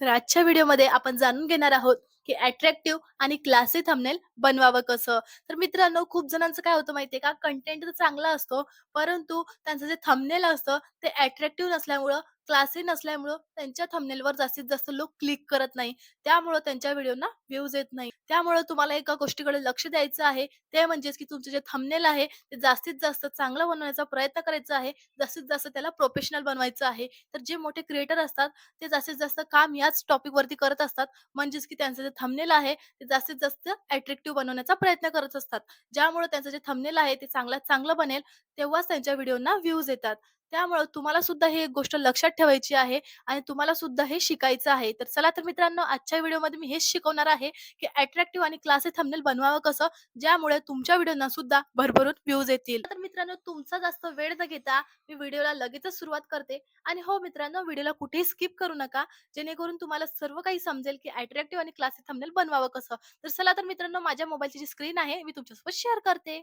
तर आजच्या व्हिडिओमध्ये आपण जाणून घेणार आहोत की अट्रॅक्टिव्ह आणि क्लासी थंबनेल बनवावं कसं? तर मित्रांनो खूप जणांचं काय होतं माहितीये का? कंटेंट तर चांगला असतो परंतु त्यांचं जे थंबनेल असतं ते अट्रॅक्टिव्ह नसल्यामुळं क्लासी नसल्यामुळं त्यांच्या थंबनेलवर जास्तीत जास्त लोक क्लिक करत नाही. त्यामुळं त्यांच्या व्हिडिओना व्ह्यूज येत नाही. त्यामुळं तुम्हाला एका गोष्टीकडे लक्ष द्यायचं आहे ते म्हणजेच की तुमचं जे थंबनेल आहे ते जास्तीत जास्त चांगलं बनवण्याचा प्रयत्न करायचा आहे जास्तीत जास्त त्याला प्रोफेशनल बनवायचं आहे. तर जे मोठे क्रिएटर असतात ते जास्तीत जास्त काम याच टॉपिक वरती करत असतात. म्हणजेच की त्यांचं जे थंबनेल आहे ते जास्तीत जास्त अट्रॅक्टिव्ह बनवण्याचा प्रयत्न करत असतात. ज्यामुळे त्यांचं जे थंबनेल आहे ते चांगल्यात चांगलं बनेल तेव्हाच त्यांच्या व्हिडिओना व्ह्यूज येतात. त्यामुळं तुम्हाला सुद्धा ही एक गोष्ट लक्षात ठेवायची आहे आणि तुम्हाला सुद्धा हे शिकायचं आहे. तर चला तर मित्रांनो आजच्या व्हिडिओमध्ये मी हेच शिकवणार आहे की अट्रॅक्टिव्ह आणि क्लासी थंबनेल बनवावं कसं? ज्यामुळे तुमच्या व्हिडिओना सुद्धा भरभरून व्ह्यूज येतील. तर मित्रांनो तुमचा जास्त वेळ न घेता मी व्हिडिओला लगेचच सुरुवात करते. आणि हो मित्रांनो व्हिडिओला कुठेही स्किप करू नका. जेणेकरून तुम्हाला सर्व काही समजेल की अट्रॅक्टिव्ह आणि क्लासी थंबनेल बनवावं कसं? तर चला तर मित्रांनो माझ्या मोबाईलची जी स्क्रीन आहे मी तुमच्यासोबत शेअर करते.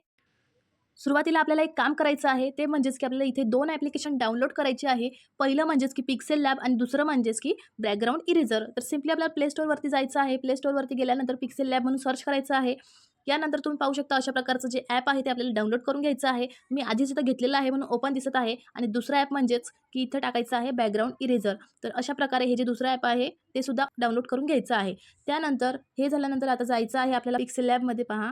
सुरुवातीला आपल्याला एक काम करायचं आहे ते म्हणजेच की आपल्याला इथे दोन ॲप्लिकेशन डाउनलोड करायचे आहे. पहिलं म्हणजेच की पिक्सेल लॅब आणि दुसरं म्हणजेच की बॅकग्राऊंड इरेझर तर सिम्पली आपल्याला प्ले स्टोअरवरती जायचं आहे. प्ले स्टोअरवरती गेल्यानंतर पिक्सेल लॅब म्हणून सर्च करायचं आहे. यानंतर तुम्ही पाहू शकता अशा प्रकारचं जे ॲप आहे ते आपल्याला डाउनलोड करून घ्यायचं आहे. मी आधीच इथं घेतलेलं आहे म्हणून ओपन दिसत आहे. आणि दुसरं ॲप म्हणजेच की इथं टाकायचं आहे बॅकग्राऊंड इरेझर तर अशा प्रकारे हे जे दुसरं ॲप आहे ते सुद्धा डाउनलोड करून घ्यायचं आहे. त्यानंतर हे झाल्यानंतर आता जायचं आहे आपल्याला पिक्सेल लॅबमध्ये पहा.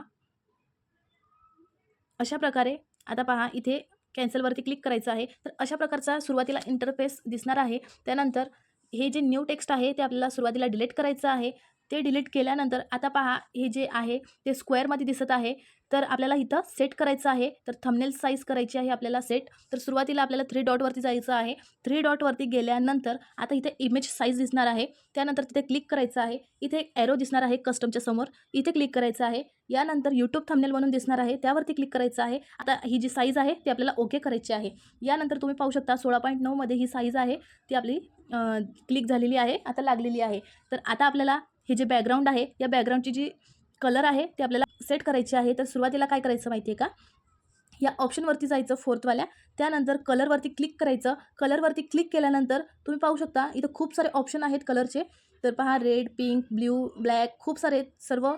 अशा प्रकारे आता पहा इथे कॅन्सलवरती क्लिक करायचं आहे. तर अशा प्रकारचा सुरुवातीला इंटरफेस दिसणार आहे. त्यानंतर हे जे न्यू टेक्स्ट आहे ते आपल्याला सुरुवातीला डिलीट करायचं आहे. ते डिलीट केल्यानंतर आता पहा हे जे आहे ते स्क्वेअरमध्ये दिसत आहे. तर आपल्याला इथं सेट करायचं आहे. तर थमनेल साईज करायची आहे आपल्याला सेट तर सुरुवातीला आपल्याला थ्री डॉटवरती जायचं आहे. थ्री डॉटवरती गेल्यानंतर आता इथे इमेज साईज दिसणार आहे. त्यानंतर तिथे क्लिक करायचं आहे. इथे एक ॲरो दिसणार आहे कस्टमच्या समोर. इथे क्लिक करायचं आहे. यानंतर यूट्यूब थमनेल म्हणून दिसणार आहे. त्यावरती क्लिक करायचं आहे. आता ही जी साईज आहे ती आपल्याला ओके करायची आहे. यानंतर तुम्ही पाहू शकता सोळा पॉईंट नऊमध्ये ही साईज आहे. ती आपली क्लिक झालेली आहे. आता लागलेली आहे. तर आता आपल्याला हे जे बॅकग्राऊंड आहे या बॅकग्राऊंडची जी कलर आहे ते आपल्याला सेट करायची आहे. तर सुरुवातीला काय करायचं माहिती आहे का? या ऑप्शनवरती जायचं फोर्थवाल्या त्यानंतर कलरवरती क्लिक करायचं. कलरवरती क्लिक केल्यानंतर तुम्ही पाहू शकता इथं खूप सारे ऑप्शन आहेत कलरचे तर पहा रेड पिंक ब्ल्यू ब्लॅक खूप सारे सर्व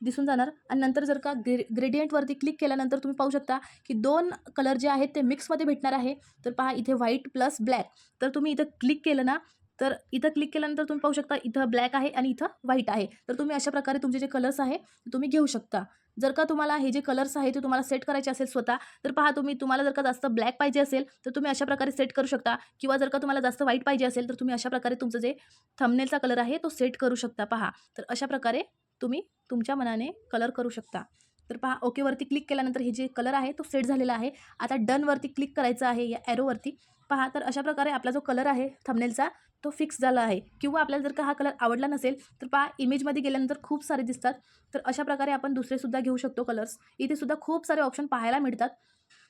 दिसून जाणार. आणि नंतर जर का ग्रे ग्रेडियंटवरती क्लिक केल्यानंतर तुम्ही पाहू शकता की दोन कलर जे आहेत ते मिक्समध्ये भेटणार आहे. तर पहा इथे व्हाईट प्लस ब्लॅक तर तुम्ही इथं क्लिक केलं ना तर इथं क्लिक केल्यानंतर तुम्ही पाहू शकता इथं ब्लॅक आहे आणि इथं व्हाईट आहे. तर तुम्ही अशा प्रकारे तुमचे जे कलर्स आहे तुम्ही घेऊ शकता. जर का तुम्हाला हे जे कलर्स आहे ते तुम्हाला सेट करायचे असेल स्वतः तर पहा तुम्ही तुम्हाला जर का जास्त ब्लॅक पाहिजे असेल तर तुम्ही अशा प्रकारे सेट करू शकता. किंवा जर का तुम्हाला जास्त व्हाईट पाहिजे असेल तर तुम्ही अशा प्रकारे तुमचं जे थंबनेलचा कलर आहे तो सेट करू शकता. पहा तर अशा प्रकारे तुम्ही तुमच्या मनाने कलर करू शकता. तर पहा ओकेवरती क्लिक केल्यानंतर हे जे कलर आहे तो सेट झालेला आहे. आता डनवरती क्लिक करायचं आहे या ॲरोवरती पहा तर अशा प्रकारे आपला जो कलर आहे थमनेलचा तो फिक्स झाला आहे. किंवा आपल्याला जर का हा कलर आवडला नसेल तर पहा इमेजमध्ये गेल्यानंतर खूप सारे दिसतात. तर अशा प्रकारे आपण दुसरेसुद्धा घेऊ शकतो कलर्स इथे सुद्धा खूप सारे ऑप्शन पाहायला मिळतात.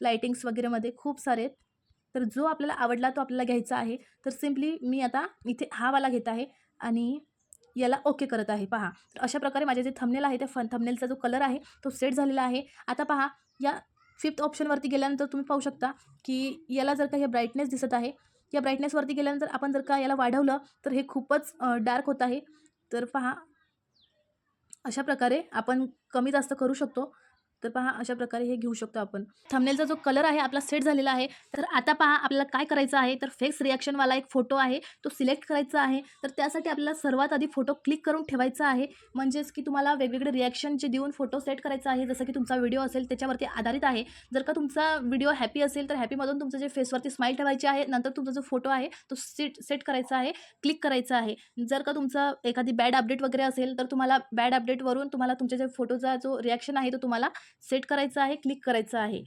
लाईटिंग्स वगैरेमध्ये खूप सारे. तर जो आपल्याला आवडला तो आपल्याला घ्यायचा आहे. तर सिम्पली मी आता इथे हा वाला घेत आहे आणि याला ओके करत आहे. पहा तर अशा प्रकारे माझे जे थमनेल आहे त्या फन थमनेलचा जो कलर आहे तो सेट झालेला आहे. आता पहा या फिफ्थ ऑप्शनवरती गेल्यानंतर तुम्ही पाहू शकता की याला जर का हे ब्राईटनेस दिसत आहे या ब्राईटनेसवरती गेल्यानंतर आपण जर का याला वाढवलं तर हे खूपच डार्क होत आहे. तर पहा अशा प्रकारे आपण कमी जास्त करू शकतो. तर पहा अशा प्रकारे हे घेऊ शकतो आपण. थंबनेलचा जो कलर आहे आपला सेट झालेला आहे. तर आता पहा आपल्याला काय करायचं आहे? तर फेस रिॲक्शनवाला एक फोटो आहे. तो सिलेक्ट करायचा आहे. तर त्यासाठी आपल्याला सर्वात आधी फोटो क्लिक करून ठेवायचा आहे. म्हणजेच की तुम्हाला वेगवेगळे रिॲक्शनचे देऊन फोटो सेट करायचा आहे. जसं की तुमचा व्हिडिओ असेल त्याच्यावरती आधारित आहे. जर का तुमचा व्हिडिओ हॅपी असेल तर हॅपीमधून तुमचं जे फेसवरती स्माईल ठेवायची आहे नंतर तुमचा जो फोटो आहे तो सेट सेट करायचा आहे. क्लिक करायचा आहे. जर का तुमचा एखादी बॅड अपडेट वगैरे असेल तर तुम्हाला बॅड अपडेटवरून तुम्हाला तुमच्या जे फोटोचा जो रिॲक्शन आहे तो तुम्हाला सेट करायचं आहे क्लिक करायचं आहे.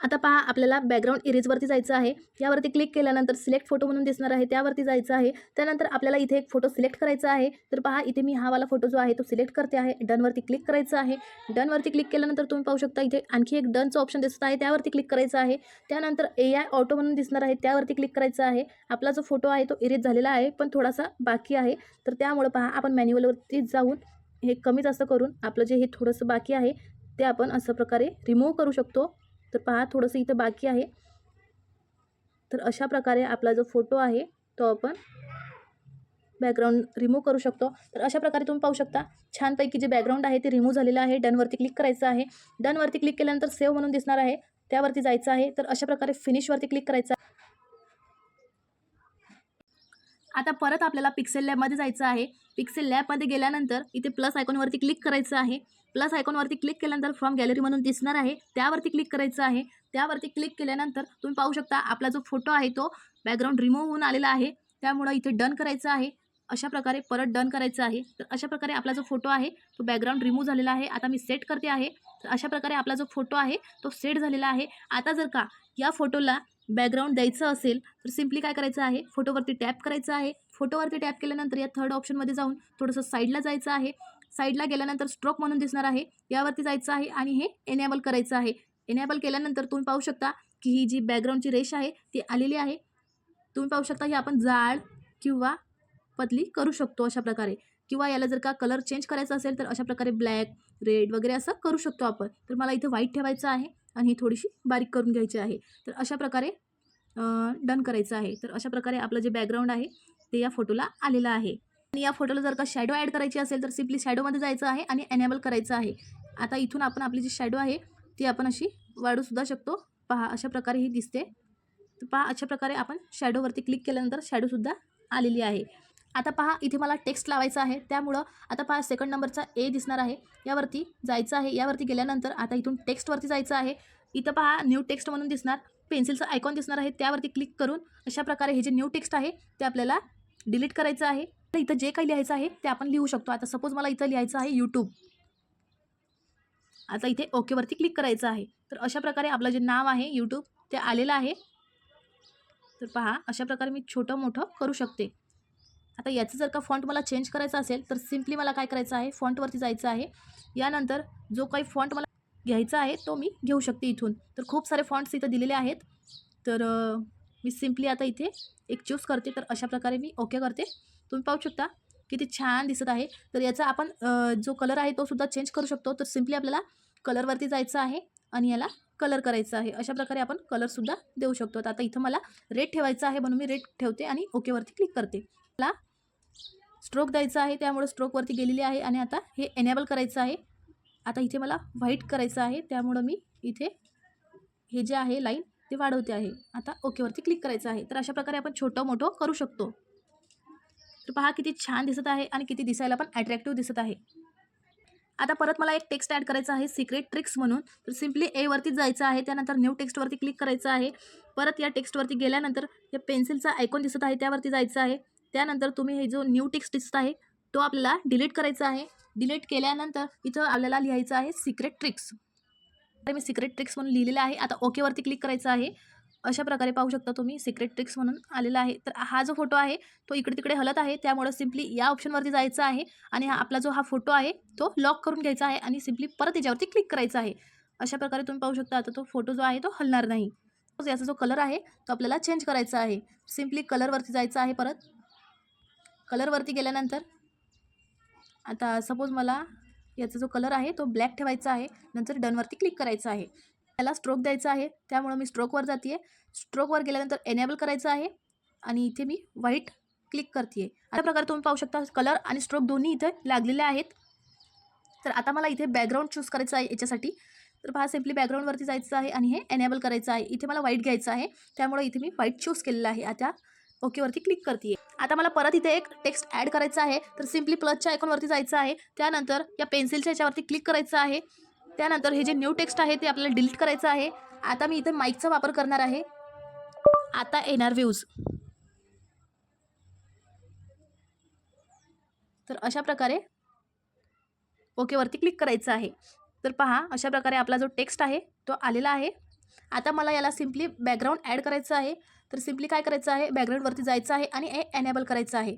आता पहा आपल्याला बॅकग्राऊंड इरेजवरती जायचं आहे. यावरती क्लिक केल्यानंतर सिलेक्ट फोटो म्हणून दिसणार आहे त्यावरती जायचं आहे. त्यानंतर आपल्याला इथे एक फोटो सिलेक्ट करायचा आहे. तर पहा इथे मी हा वाला फोटो जो आहे तो सिलेक्ट करते आहे. डनवरती क्लिक करायचं आहे. डनवरती क्लिक केल्यानंतर तुम्ही पाहू शकता इथे आणखी एक डनचं ऑप्शन दिसत आहे त्यावरती क्लिक करायचं आहे. त्यानंतर ए आय ऑटो म्हणून दिसणार आहे त्यावरती क्लिक करायचं आहे. आपला जो फोटो आहे तो इरेज झालेला आहे पण थोडासा बाकी आहे. तर त्यामुळे पहा आपण मॅन्युअलवरती जाऊन हे कमी जास्त करून आपलं जे हे थोडंसं बाकी आहे ते आपण अशा प्रकारे रिमूव्ह करू शकतो. तर पहा थोडंसं इथं बाकी आहे. तर अशा प्रकारे आपला जो फोटो आहे तो आपण बॅकग्राऊंड रिमूव्ह करू शकतो. तर अशा प्रकारे तुम्ही पाहू शकता छानपैकी जे बॅकग्राऊंड आहे ते रिमूव्ह झालेलं आहे. डनवरती क्लिक करायचं आहे. डनवरती क्लिक केल्यानंतर सेव्ह म्हणून दिसणार आहे. त्यावरती जायचं आहे. तर अशा प्रकारे फिनिशवरती क्लिक करायचं आता परत आपल्याला पिक्सेल लॅबमध्ये जायचं आहे. पिक्सेल लॅबमध्ये गेल्यानंतर इथे प्लस आयकॉनवरती क्लिक करायचं आहे. प्लस आयकॉनवरती क्लिक केल्यानंतर फ्रॉम गॅलरी म्हणून दिसणार आहे. त्यावरती क्लिक करायचं आहे. त्यावरती क्लिक केल्यानंतर तुम्ही पाहू शकता आपला जो फोटो आहे तो बॅकग्राऊंड रिमूव्ह होऊन आलेला आहे. त्यामुळं इथे डन करायचं आहे. अशा प्रकारे परत डन करायचं आहे. तर अशा प्रकारे आपला जो फोटो आहे तो बॅकग्राऊंड रिमूव्ह झालेला आहे. आता मी सेट करते आहे. तर अशा प्रकारे आपला जो फोटो आहे तो सेट झालेला आहे. आता जर का या फोटोला बॅकग्राऊंड द्यायचं असेल तर सिम्पली काय करायचं आहे? फोटोवरती टॅप करायचं आहे. फोटोवरती टॅप केल्यानंतर या थर्ड ऑप्शनमध्ये जाऊन थोडंसं साईडला जायचं आहे. साईडला गेल्यानंतर स्ट्रोक म्हणून दिसणार आहे. यावरती जायचं आहे आणि हे एनेबल करायचं आहे. एनेबल केल्यानंतर तुम्ही पाहू शकता की ही जी बॅकग्राऊंडची रेष आहे ती आलेली आहे. तुम्ही पाहू शकता ही आपण जाड किंवा पतली करू शकतो अशा प्रकारे. किंवा याला जर का कलर चेंज करायचा असेल तर अशा प्रकारे ब्लॅक रेड वगैरे असं करू शकतो आपण. तर मला इथं व्हाईट ठेवायचं आहे आणि ही थोडीशी बारीक करून घ्यायची आहे. तर अशा प्रकारे डन करायचं आहे. तर अशा प्रकारे आपलं जे बॅकग्राऊंड आहे ते या फोटोला आलेलं आहे. आणि या फोटोला जर का शॅडो ॲड करायची असेल तर सिम्पली शॅडोमध्ये जायचं आहे आणि एनेबल करायचं आहे. आता इथून आपण आपली जी शॅडो आहे ती आपण अशी वाढूसुद्धा शकतो. पहा अशा प्रकारे ही दिसते. तर पहा अशा प्रकारे आपण शॅडोवरती क्लिक केल्यानंतर शॅडोसुद्धा आलेली आहे. आता पहा इथे मला टेक्स्ट लावायचा आहे. त्यामुळं आता पहा सेकंड नंबरचा ए दिसणार आहे. यावरती जायचं आहे. यावरती गेल्यानंतर आता इथून टेक्स्टवरती जायचं आहे. इथं पहा न्यू टेक्स्ट म्हणून दिसणार. पेन्सिलचं आयकॉन दिसणार आहे. त्यावरती क्लिक करून अशा प्रकारे हे जे न्यू टेक्स्ट आहे ते आपल्याला डिलीट करायचं आहे. तर इथं जे काही लिहायचं आहे ते आपण लिहू शकतो. आता सपोज मला इथं लिहायचं आहे यूट्यूब आता इथे ओकेवरती क्लिक करायचं आहे. तर अशा प्रकारे आपलं जे नाव आहे यूट्यूब ते आलेलं आहे. तर पहा अशा प्रकारे मी छोटं मोठं करू शकते. आता याचं जर का फॉन्ट मला चेंज करायचा असेल तर सिम्पली मला काय करायचं आहे? फॉन्टवरती जायचं आहे. यानंतर जो काही फॉन्ट मला घ्यायचा आहे तो मी घेऊ शकते इथून. तर खूप सारे फॉन्ट्स इथं दिलेले आहेत. तर मी सिम्पली आता इथे एक चूज करते. तर अशा प्रकारे मी ओके करते. तुम्ही पाहू शकता किती छान दिसत आहे. तर याचा आपण जो कलर आहे तो सुद्धा चेंज करू शकतो. तर सिम्पली आपल्याला कलरवरती जायचं आहे आणि याला कलर करायचा आहे. अशा प्रकारे आपण कलरसुद्धा देऊ शकतो. आता इथं मला रेड ठेवायचा आहे म्हणून मी रेड ठेवते आणि ओकेवरती क्लिक करते. मला स्ट्रोक द्यायचा आहे. त्यामुळे स्ट्रोकवरती गेलेली आहे आणि आता हे एनेबल करायचं आहे. आता इथे मला व्हाईट करायचं आहे. त्यामुळं मी इथे हे जे आहे लाईन ते वाढवते आहे. आता ओकेवरती क्लिक करायचं आहे. तर अशा प्रकारे आपण छोटं मोठं करू शकतो. तर पहा किती छान दिसत आहे आणि किती दिसायला पण अट्रॅक्टिव्ह दिसत आहे. आता परत मला एक टेक्स्ट ॲड करायचा आहे सिक्रेट ट्रिक्स म्हणून. तर सिम्पली एवरती जायचं आहे त्यानंतर न्यू टेक्स्टवरती क्लिक करायचं आहे. परत या टेक्स्टवरती गेल्यानंतर या पेन्सिलचा आयकॉन दिसत आहे त्यावरती जायचं आहे. त्यानंतर तुम्ही हे जो न्यू टेक्स्ट दिसत आहे तो आपल्याला डिलीट करायचा आहे. डिलीट केल्यानंतर इथं आपल्याला लिहायचं आहे सिक्रेट ट्रिक्स तर मी सिक्रेट ट्रिक्स म्हणून लिहिलेलं आहे. आता ओकेवरती क्लिक करायचं आहे. अशा प्रकारे पाहू शकता तुम्ही. सिक्रेट ट्रिक्स म्हणून आलेला आहे. तर हा जो फोटो आहे तो इकडे तिकडे हलत आहे. त्यामुळं सिम्पली या ऑप्शनवरती जायचं आहे आणि हा आपला जो हा फोटो आहे तो लॉक करून घ्यायचा आहे आणि सिम्पली परत याच्यावरती क्लिक करायचा आहे. अशा प्रकारे तुम्ही पाहू शकता. आता तो फोटो जो आहे तो हलणार नाही. याचा जो कलर आहे तो आपल्याला चेंज करायचा आहे. सिम्पली कलरवरती जायचं आहे परत. कलरवरती गेल्यानंतर आता सपोज मला याचा जो कलर आहे तो ब्लॅक ठेवायचा आहे. नंतर डनवरती क्लिक करायचा आहे. त्याला स्ट्रोक द्यायचा आहे. त्यामुळं मी स्ट्रोकवर जाते आहे स्ट्रोकवर गेल्यानंतर एनेबल करायचं आहे. आणि इथे मी व्हाईट क्लिक करते आहे अशा प्रकारे तुम्ही पाहू शकता कलर आणि स्ट्रोक दोन्ही इथे लागलेले आहेत. तर आता मला इथे बॅकग्राऊंड चूज करायचं आहे याच्यासाठी. तर पहा सिम्पली बॅकग्राऊंडवरती जायचं आहे आणि हे एनेबल करायचं आहे. इथे मला व्हाईट घ्यायचं आहे. त्यामुळे इथे मी व्हाईट चूज केलेलं आहे. आता ओकेवरती क्लिक करते आता मला परत इथे एक टेक्स्ट ॲड करायचा आहे. तर सिम्पली प्लसच्या आयकॉनवरती जायचं आहे. त्यानंतर या पेन्सिलच्या याच्यावरती क्लिक करायचं आहे. त्यानंतर हे जे न्यू टेक्स्ट आहे ते आपल्याला डिलीट करायचं आहे. आता मी इथे माईकचा वापर करणार आहे. आता येणार व्ह्यूज तर अशा प्रकारे ओकेवरती क्लिक करायचं आहे. तर पहा अशा प्रकारे आपला जो टेक्स्ट आहे तो आलेला आहे. आता मला याला सिम्पली बॅकग्राऊंड ॲड करायचं आहे. तर सिम्पली काय करायचं आहे? बॅकग्राऊंडवरती जायचं आहे आणि हे एनेबल करायचं आहे.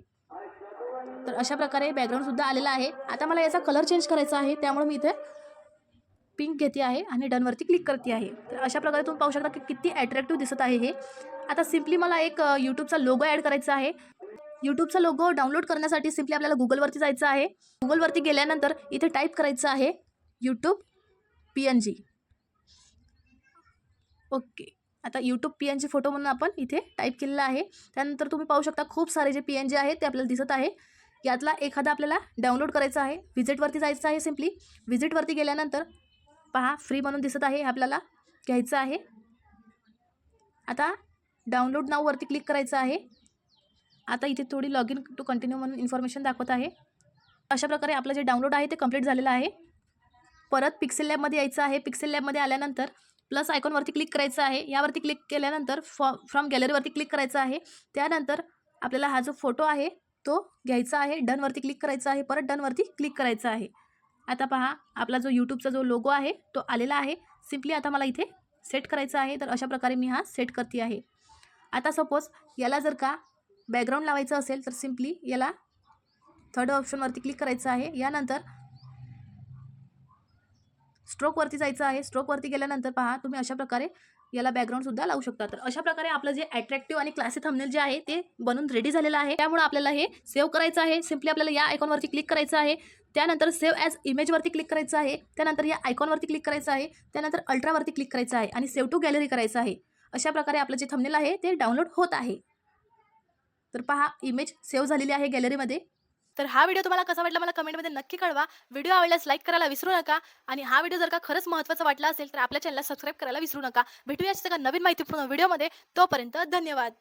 तर अशा प्रकारे बॅकग्राऊंडसुद्धा आलेला आहे. आता मला याचा कलर चेंज करायचा आहे. त्यामुळे मी इथे पिंक घेते आहे आणि डनवरती क्लिक करते आहे. तर अशा प्रकारे तुम्ही पाहू शकता की किती ॲट्रॅक्टिव्ह दिसत आहे हे. आता सिम्पली मला एक यूट्यूबचा लोगो ॲड करायचा आहे. यूट्यूबचा लोगो डाउनलोड करण्यासाठी सिम्पली आपल्याला गुगलवरती जायचं आहे. गुगलवरती गेल्यानंतर इथे टाईप करायचं आहे YouTube P N G okay आता YouTube P N G photo म्हणून आपण इथे टाईप केलेला आहे. त्यानंतर तुम्ही पाहू शकता खूप सारे जे पी एन जी आहे ते आपल्याला दिसत आहे. यातला एखादा आपल्याला डाउनलोड करायचा आहे. व्हिजिटवरती जायचं आहे सिम्पली व्हिजिटवरती गेल्यानंतर पहा फ्री म्हणून दिसत आहे आपल्याला घ्यायचं आहे. आता डाउनलोड नाववरती क्लिक करायचं आहे. आता इथे थोडी लॉग इन टू कंटिन्यू म्हणून इन्फॉर्मेशन दाखवत आहे. अशा प्रकारे आपलं जे डाउनलोड आहे ते कंप्लीट झालेलं आहे. परत पिक्सेल लॅबमध्ये यायचं आहे. पिक्सेल लॅबमध्ये आल्यानंतर प्लस आयकॉनवरती क्लिक करायचं आहे. यावरती क्लिक केल्यानंतर फॉ फ्रॉम गॅलरीवरती क्लिक करायचं आहे. त्यानंतर आपल्याला हा जो फोटो आहे तो घ्यायचा आहे. डनवरती क्लिक करायचा आहे. परत डनवरती क्लिक करायचं आहे. आता पहा आपला जो यूट्यूबचा जो लोगो आहे तो आलेला आहे. सिम्पली आता मला इथे सेट करायचा आहे तर अशा प्रकारे मी हा सेट करते आहे. आता सपोज याला जर का बॅकग्राऊंड लावायचं असेल तर सिम्पली याला थर्ड ऑप्शनवरती क्लिक करायचं आहे. यानंतर स्ट्रोकवरती जायचं आहे. स्ट्रोकवरती गेल्यानंतर पहा तुम्ही अशा प्रकारे याला बॅकग्राऊंडसुद्धा लावू शकता. तर अशा प्रकारे आपलं जे अट्रॅक्टिव्ह आणि क्लासी थंबनेल जे आहे ते बनून रेडी झालेलं आहे. त्यामुळे आपल्याला हे सेव्ह करायचं आहे. सिम्पली आपल्याला या आयकॉनवरती क्लिक करायचं आहे. त्यानंतर सेव्ह ॲज इमेजवरती क्लिक करायचं आहे. त्यानंतर या आयकॉनवरती क्लिक करायचं आहे. त्यानंतर अल्ट्रावरती क्लिक करायचं आहे आणि सेव्ह टू गॅलरी करायचं आहे. अशा प्रकारे आपलं जे थंबनेल आहे ते डाउनलोड होत आहे. तर पहा इमेज सेव्ह झालेली आहे गॅलरीमध्ये तर हा व्हिडिओ तुम्हाला कसा वाटला मला कमेंटमध्ये नक्की कळवा. व्हिडिओ आवडल्यास लाईक करायला विसरू नका आणि हा व्हिडिओ जर का खरंच महत्त्वाचा वाटला असेल तर आपल्या चॅनलला सबस्क्राईब करायला विसरू नका. भेटूया अशा नवीन माहितीपूर्ण व्हिडिओमध्ये. तोपर्यंत धन्यवाद.